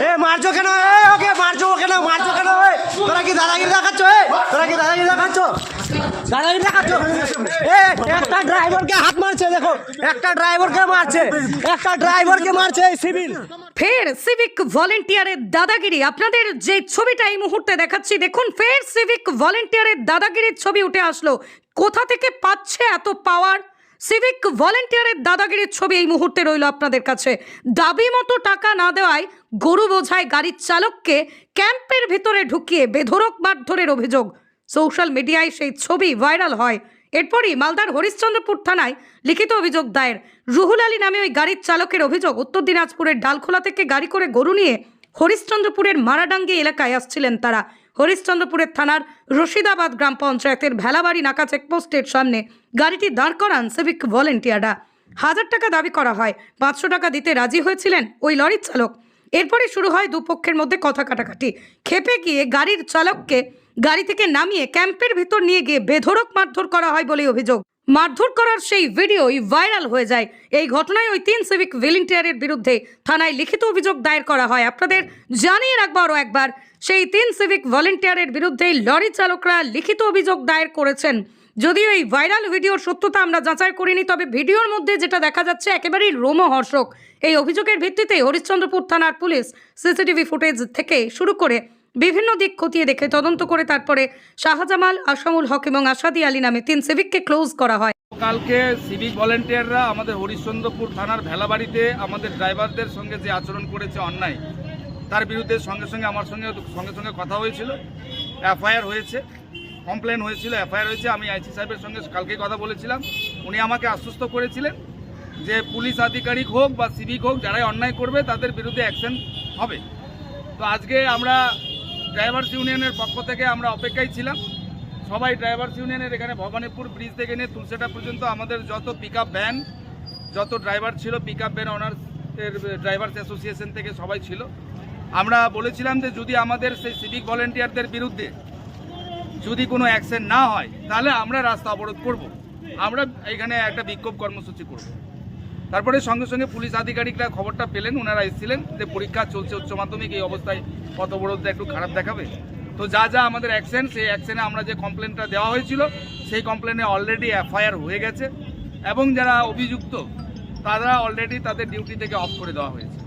এ, মারছো কেন? ওকে মারছো কেন? মারছো কেন? তোরা কি দাদাগিরি দেখাচ্ছ? এ, তোরা কি দাদাগিরি দেখাচ্ছ? দাদাগিরি দেখাচ্ছ? এ, একটা ড্রাইভারকে হাত মারছে, দেখো। একটা ড্রাইভারকে মারছে। একটা ড্রাইভারকে মারছে এই সিভিল। ফের সিভিক ভলেন্টিয়ারের দাদাগিরি। আপনাদের যে ছবিটা এই মুহূর্তে দেখাচ্ছি, দেখুন, ফের সিভিক ভলেন্টিয়ারের দাদাগিরির ছবি উঠে আসলো। কোথা থেকে পাচ্ছে এত পাওয়ার সিভিক ভলেন্টিয়ারের দাদাগিরির ছবি এই মুহূর্তে রইল আপনাদের কাছে। দাবি মতো টাকা না দেওয়ায় গরু বোঝায় গাড়ির চালককে ক্যাম্পের ভিতরে ঢুকিয়ে বেধরক মারধরের অভিযোগ। সোশ্যাল মিডিয়ায় সেই ছবি ভাইরাল হয়। এরপরই মালদার হরিশ্চন্দ্রপুর থানায় লিখিত অভিযোগ দায়ের। রুহুল আলী নামে ওই গাড়ির চালকের অভিযোগ উত্তর দিনাজপুরের ডালখোলা থেকে গাড়ি করে গরু নিয়ে হরিশ্চন্দ্রপুরের মারাডাঙ্গি এলাকায় আসছিলেন তারা। হরিশ্চন্দ্রপুরের থানার রশিদাবাদ গ্রাম পঞ্চায়েতের ভেলাবাড়ি নাকা চেকপোস্টের সামনে গাড়িটি দাঁড় করান সিভিক ভলেন্টিয়াররা হাজার টাকা দাবি করা হয়, পাঁচশো টাকা দিতে রাজি হয়েছিলেন ওই লরির চালক। এরপরে শুরু হয় দুপক্ষের মধ্যে কথা কাটাকাটি। খেপে গিয়ে গাড়ির চালককে গাড়ি থেকে নামিয়ে ক্যাম্পের ভিতর নিয়ে গিয়ে বেধড়ক মারধর করা হয় বলে অভিযোগ। মারধর করার সেই ভিডিওই ভাইরাল হয়ে যায়। এই ঘটনায় ওই তিন সিভিক ভলেন্টিয়ারের বিরুদ্ধে থানায় লিখিত অভিযোগ দায়ের করা হয়। আপনাদের জানিয়ে রাখব আরও একবার, সেই তিন সিভিক ভলেন্টিয়ারের বিরুদ্ধে লরি চালকরা লিখিত অভিযোগ দায়ের করেছেন। যদিও এই ভাইরাল ভিডিওর সত্যতা আমরা যাচাই করিনি, তবে ভিডিওর মধ্যে যেটা দেখা যাচ্ছে একেবারেই রোমহর্ষক। এই অভিযোগের ভিত্তিতে হরিশ্চন্দ্রপুর থানার পুলিশ সিসিটিভি ফুটেজ থেকে শুরু করে বিভিন্ন দিক খতিয়ে দেখে তদন্ত করে তারপরে শাহজামাল, আসামুল হক এবং আসাদি আলী নামে তিন সিভিককে ক্লোজ করা হয়। কালকে সিভিক ভলেন্টিয়াররা আমাদের হরিশ্চন্দ্রপুর থানার ভেলাবাড়িতে আমাদের ড্রাইভারদের সঙ্গে যে আচরণ করেছে অন্যায়, তার বিরুদ্ধে সঙ্গে সঙ্গে আমার সঙ্গে সঙ্গে সঙ্গে কথা হয়েছিল, এফআইআর হয়েছে, কমপ্লেন হয়েছিল, এফআইআর হয়েছে, আমি আইসি সাহেবের সঙ্গে কালকে কথা বলেছিলাম, উনি আমাকে আশ্বস্ত করেছিলেন যে পুলিশ আধিকারিক হোক বা সিভিক হোক, যারাই অন্যায় করবে, তাদের বিরুদ্ধে অ্যাকশন হবে। তো আজকে আমরা ড্রাইভার্স ইউনিয়নের পক্ষ থেকে আমরা অপেক্ষায় ছিলাম সবাই ড্রাইভার্স ইউনিয়নের এখানে ভবানীপুর ব্রিজ থেকে নিয়ে তুলসেটা পর্যন্ত আমাদের যত পিক আপ ভ্যান যত ড্রাইভার ছিল পিক ভ্যান অনার্সের ড্রাইভার্স অ্যাসোসিয়েশন থেকে সবাই ছিল আমরা বলেছিলাম যে যদি আমাদের সেই সিভিক ভলেন্টিয়ারদের বিরুদ্ধে যদি কোনো অ্যাকশন না হয়, তাহলে আমরা রাস্তা অবরোধ করব। আমরা এখানে একটা বিক্ষোভ কর্মসূচি করব। তারপরে সঙ্গে সঙ্গে পুলিশ আধিকারিকরা খবরটা পেলেন ওনারা এসেছিলেন, যে পরীক্ষা চলছে উচ্চ মাধ্যমিক, এই অবস্থায় কত বড় একটু খারাপ দেখাবে। তো যা যা আমাদের অ্যাকশন সেই অ্যাকশনে আমরা যে কমপ্লেনটা দেওয়া হয়েছিল, সেই কমপ্লেনে অলরেডি এফআইআর হয়ে গেছে। এবং যারা অভিযুক্ত, তারা অলরেডি তাদের ডিউটি থেকে অফ করে দেওয়া হয়েছে।